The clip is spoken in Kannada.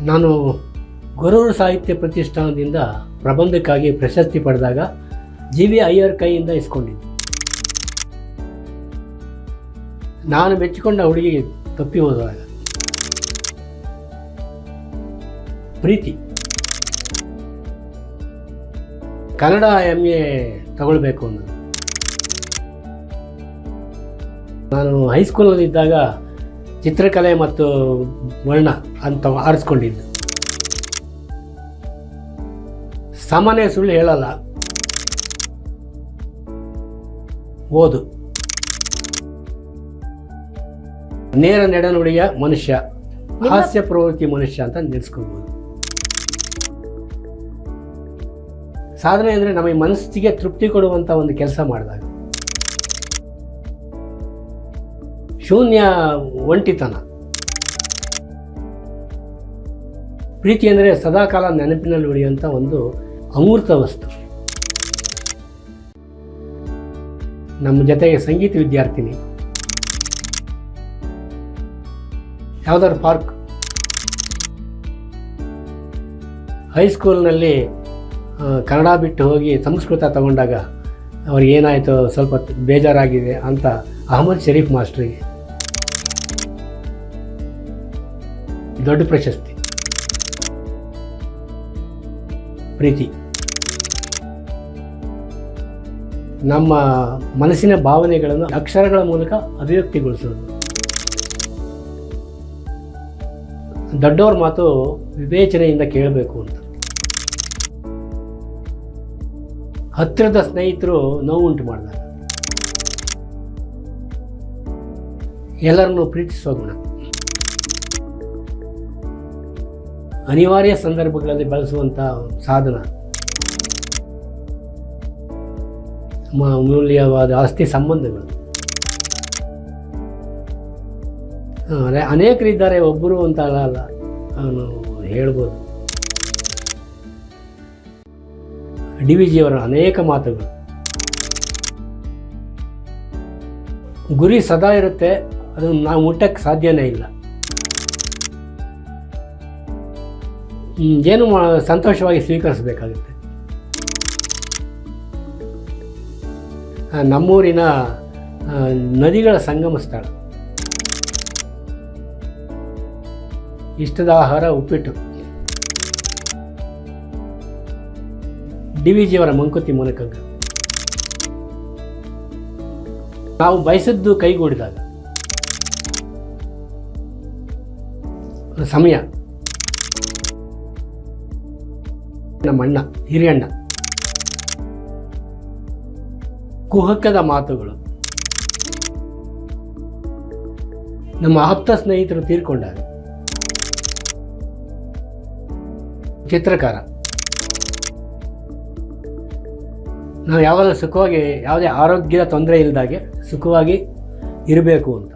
ನಾನು ಗೊರೂರು ಸಾಹಿತ್ಯ ಪ್ರತಿಷ್ಠಾನದಿಂದ ಪ್ರಬಂಧಕ್ಕಾಗಿ ಪ್ರಶಸ್ತಿ ಪಡೆದಾಗ ಜಿ ವಿ ಅಯ್ಯರ್ ಕೈಯಿಂದ ಇಸ್ಕೊಂಡಿದ್ದೆ. ನಾನು ಮೆಚ್ಚಿಕೊಂಡ ಹುಡುಗಿ ತಪ್ಪಿ ಹೋದಾಗ ಪ್ರೀತಿ. ಕನ್ನಡ ಎಂ ಎ ತಗೊಳ್ಬೇಕು ಅನ್ನೋದು. ನಾನು ಹೈಸ್ಕೂಲಲ್ಲಿದ್ದಾಗ ಚಿತ್ರಕಲೆ ಮತ್ತು ವರ್ಣ ಅಂತ ಆರಿಸ್ಕೊಂಡಿದ್ದು. ಸಾಮಾನ್ಯ ಸುಳ್ಳು ಹೇಳಲ್ಲ. ಓದು. ನೇರ ನೆಡನುಡಿಯ ಮನುಷ್ಯ ಹಾಸ್ಯ ಪ್ರವೃತ್ತಿ ಮನುಷ್ಯ ಅಂತ ನೆನೆಸ್ಕೋಬೋದು ಸಾಧನೆ ಅಂದರೆ ನಮಗೆ ಮನಸ್ಸಿಗೆ ತೃಪ್ತಿ ಕೊಡುವಂಥ ಒಂದು ಕೆಲಸ ಮಾಡಿದಾಗ. ಶೂನ್ಯ ಒಂಟಿತನ. ಪ್ರೀತಿ ಅಂದರೆ ಸದಾಕಾಲ ನೆನಪಿನಲ್ಲಿ ಉಳಿಯುವಂಥ ಒಂದು ಅಮೂರ್ತ ವಸ್ತು. ನಮ್ಮ ಜೊತೆಗೆ ಸಂಗೀತ ವಿದ್ಯಾರ್ಥಿನಿ. ಯಾವ್ದಾರು ಪಾರ್ಕ್. ಹೈಸ್ಕೂಲ್ನಲ್ಲಿ ಕನ್ನಡ ಬಿಟ್ಟು ಹೋಗಿ ಸಂಸ್ಕೃತ ತಗೊಂಡಾಗ ಅವ್ರಿಗೆ ಏನಾಯಿತು, ಸ್ವಲ್ಪ ಬೇಜಾರಾಗಿದೆ ಅಂತ ಅಹಮದ್ ಶರೀಫ್ ಮಾಸ್ಟ್ರಿಗೆ. ದೊಡ್ಡ ಪ್ರಶಸ್ತಿ. ಪ್ರೀತಿ. ನಮ್ಮ ಮನಸ್ಸಿನ ಭಾವನೆಗಳನ್ನು ಅಕ್ಷರಗಳ ಮೂಲಕ ಅಭಿವ್ಯಕ್ತಿಗೊಳಿಸೋದು. ದೊಡ್ಡವ್ರ ಮಾತು ವಿವೇಚನೆಯಿಂದ ಕೇಳಬೇಕು ಅಂತ. ಹತ್ತಿರದ ಸ್ನೇಹಿತರು ನೋವುಂಟು ಮಾಡಿದಾಗ. ಎಲ್ಲರನ್ನು ಪ್ರೀತಿಸುವ ಗುಣ. ಅನಿವಾರ್ಯ ಸಂದರ್ಭಗಳಲ್ಲಿ ಬಳಸುವಂಥ ಸಾಧನ. ಅಮೂಲ್ಯವಾದ ಆಸ್ತಿ ಸಂಬಂಧಗಳು. ಅನೇಕರಿದ್ದಾರೆ, ಒಬ್ಬರು ಅಂತ ಅಲ್ಲ ಅಲ್ಲ, ಅವನು ಹೇಳ್ಬೋದು. ಡಿ ವಿ ಜಿಯವರ ಅನೇಕ ಮಾತುಗಳು. ಗುರಿ ಸದಾ ಇರುತ್ತೆ ಅದನ್ನು ನಾವು ಮುಟ್ಟಕ್ಕೆ ಸಾಧ್ಯನೇ ಇಲ್ಲ. ಏನು ಸಂತೋಷವಾಗಿ ಸ್ವೀಕರಿಸಬೇಕಾಗುತ್ತೆ. ನಮ್ಮೂರಿನ ನದಿಗಳ ಸಂಗಮ ಸ್ಥಳ. ಇಷ್ಟದ ಆಹಾರ, ಉಪ್ಪಿಟ್ಟು. ಡಿ ವಿ ಜಿಯವರ ಮಂಕುತಿ ಮೂಲಕ ನಾವು ಬಯಸಿದ್ದು ಕೈಗೂಡಿದಾಗ. ಸಮಯ. ನಮ್ಮ ಅಣ್ಣ ಹಿರಿಯಣ್ಣ ಕುಹಕದ ಮಾತುಗಳು. ನಮ್ಮ ಆಪ್ತ ಸ್ನೇಹಿತರು ತೀರ್ಕೊಂಡಾಗ. ಚಿತ್ರಕಾರ. ನಾವು ಯಾವಾಗ ಸುಖವಾಗಿ, ಯಾವುದೇ ಆರೋಗ್ಯದ ತೊಂದರೆ ಇಲ್ಲದಾಗೆ ಸುಖವಾಗಿ ಇರಬೇಕು ಅಂತ.